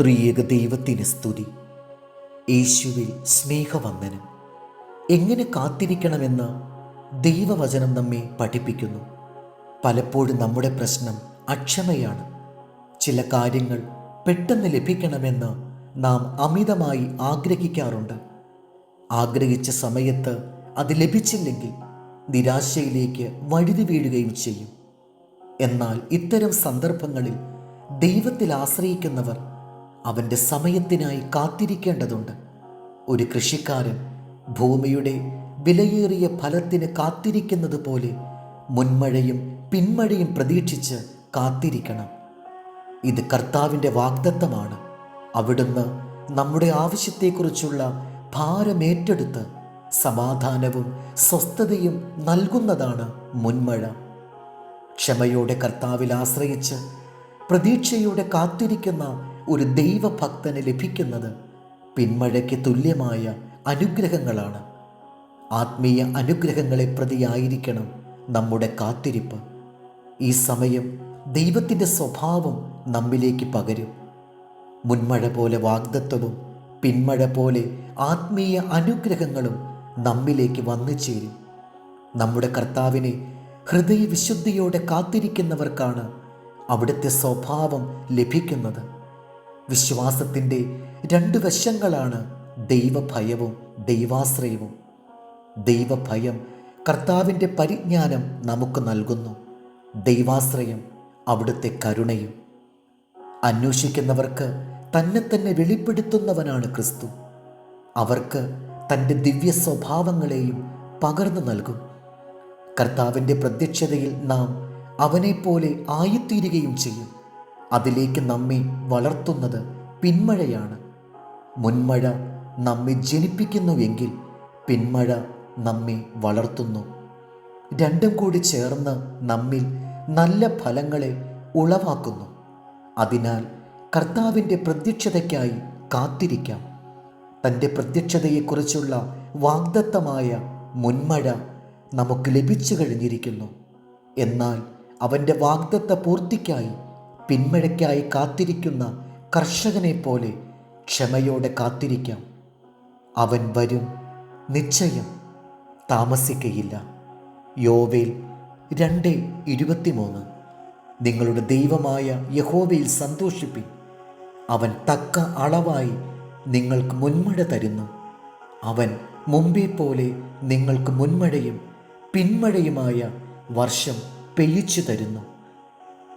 ത്രിയേക ദൈവത്തിന് സ്തുതി. യേശുവിൽ സ്നേഹവന്ദനം. എങ്ങനെ കാത്തിരിക്കണമെന്ന് ദൈവവചനം നമ്മെ പഠിപ്പിക്കുന്നു. പലപ്പോഴും നമ്മുടെ പ്രശ്നം അക്ഷമയാണ്. ചില കാര്യങ്ങൾ പെട്ടെന്ന് ലഭിക്കണമെന്ന് നാം അമിതമായി ആഗ്രഹിക്കാറുണ്ട്. ആഗ്രഹിച്ച സമയത്ത് അത് ലഭിച്ചില്ലെങ്കിൽ നിരാശയിലേക്ക് വഴുതി വീഴുകയും ചെയ്യും. എന്നാൽ ഇത്തരം സന്ദർഭങ്ങളിൽ ദൈവത്തിൽ ആശ്രയിക്കുന്നവർ അവന്റെ സമയത്തിനായി കാത്തിരിക്കേണ്ടതുണ്ട്. ഒരു കൃഷിക്കാരൻ ഭൂമിയുടെ വിലയേറിയ ഫലത്തിന് കാത്തിരിക്കുന്നത് പോലെ മുൻമഴയും പിന്മഴയും പ്രതീക്ഷിച്ച് കാത്തിരിക്കണം. ഇത് കർത്താവിന്റെ വാഗ്ദത്തമാണ്. അവിടുന്ന് നമ്മുടെ ആവശ്യത്തെക്കുറിച്ചുള്ള ഭാരമേറ്റെടുത്ത് സമാധാനവും സ്വസ്ഥതയും നൽകുന്നതാണ് മുൻമഴ. ക്ഷമയോടെ കർത്താവിൽ ആശ്രയിച്ച് പ്രതീക്ഷയോടെ കാത്തിരിക്കുന്ന ഒരു ദൈവഭക്തന് ലഭിക്കുന്നത് പിന്മഴയ്ക്ക് തുല്യമായ അനുഗ്രഹങ്ങളാണ്. ആത്മീയ അനുഗ്രഹങ്ങളെ പ്രതിയായിരിക്കണം നമ്മുടെ കാത്തിരിപ്പ്. ഈ സമയം ദൈവത്തിന്റെ സ്വഭാവം നമ്മിലേക്ക് പകരും. മുൻമഴ പോലെ വാഗ്ദത്വവും പിന്മഴ പോലെ ആത്മീയ അനുഗ്രഹങ്ങളും നമ്മിലേക്ക് വന്നു ചേരും. നമ്മുടെ കർത്താവിനെ ഹൃദയവിശുദ്ധിയോടെ കാത്തിരിക്കുന്നവർക്കാണ് അവിടുത്തെ സ്വഭാവം ലഭിക്കുന്നത്. വിശ്വാസത്തിന്റെ രണ്ട് വശങ്ങളാണ് ദൈവഭയവും ദൈവാശ്രയവും. ദൈവഭയം കർത്താവിന്റെ പരിജ്ഞാനം നമുക്ക് നൽകുന്നു. ദൈവാശ്രയം അവിടുത്തെ കരുണയും. അന്വേഷിക്കുന്നവർക്ക് തന്നെ തന്നെ വെളിപ്പെടുത്തുന്നവനാണ് ക്രിസ്തു. അവർക്ക് തന്റെ ദിവ്യ സ്വഭാവങ്ങളെയും പകർന്നു നൽകും. കർത്താവിന്റെ പ്രത്യക്ഷതയിൽ നാം അവനെപ്പോലെ ആയിത്തീരുകയും ചെയ്യും. അതിലേക്ക് നമ്മെ വളർത്തുന്നത് പിന്മഴയാണ്. മുൻമഴ നമ്മെ ജനിപ്പിക്കുന്നുവെങ്കിൽ പിന്മഴ നമ്മെ വളർത്തുന്നു. രണ്ടും കൂടി ചേർന്ന് നമ്മിൽ നല്ല ഫലങ്ങളെ ഉളവാക്കുന്നു. അതിനാൽ കർത്താവിന്റെ പ്രത്യക്ഷതയ്ക്കായി കാത്തിരിക്കാം. തന്റെ പ്രത്യക്ഷതയെക്കുറിച്ചുള്ള വാഗ്ദത്തമായ മുൻമഴ നമുക്ക് ലഭിച്ചു കഴിഞ്ഞിരിക്കുന്നു. എന്നാൽ അവന്റെ വാഗ്ദത്ത പൂർത്തിക്കായി പിന്മഴയ്ക്കായി കാത്തിരിക്കുന്ന കർഷകനെ പോലെ ക്ഷമയോടെ കാത്തിരിക്കാം. അവൻ വരും. നിശ്ചയം. താമസിക്കയില്ല. യോവേൽ രണ്ട് ഇരുപത്തിമൂന്ന്. നിങ്ങളുടെ ദൈവമായ യഹോവയിൽ സന്തോഷിപ്പിൻ. അവൻ തക്ക അളവായി നിങ്ങൾക്ക് മുൻമഴ തരുന്നു. അവൻ മുമ്പേ പോലെ നിങ്ങൾക്ക് മുൻമഴയും പിന്മഴയുമായ വർഷം പെയ്ച്ചു തരുന്നു.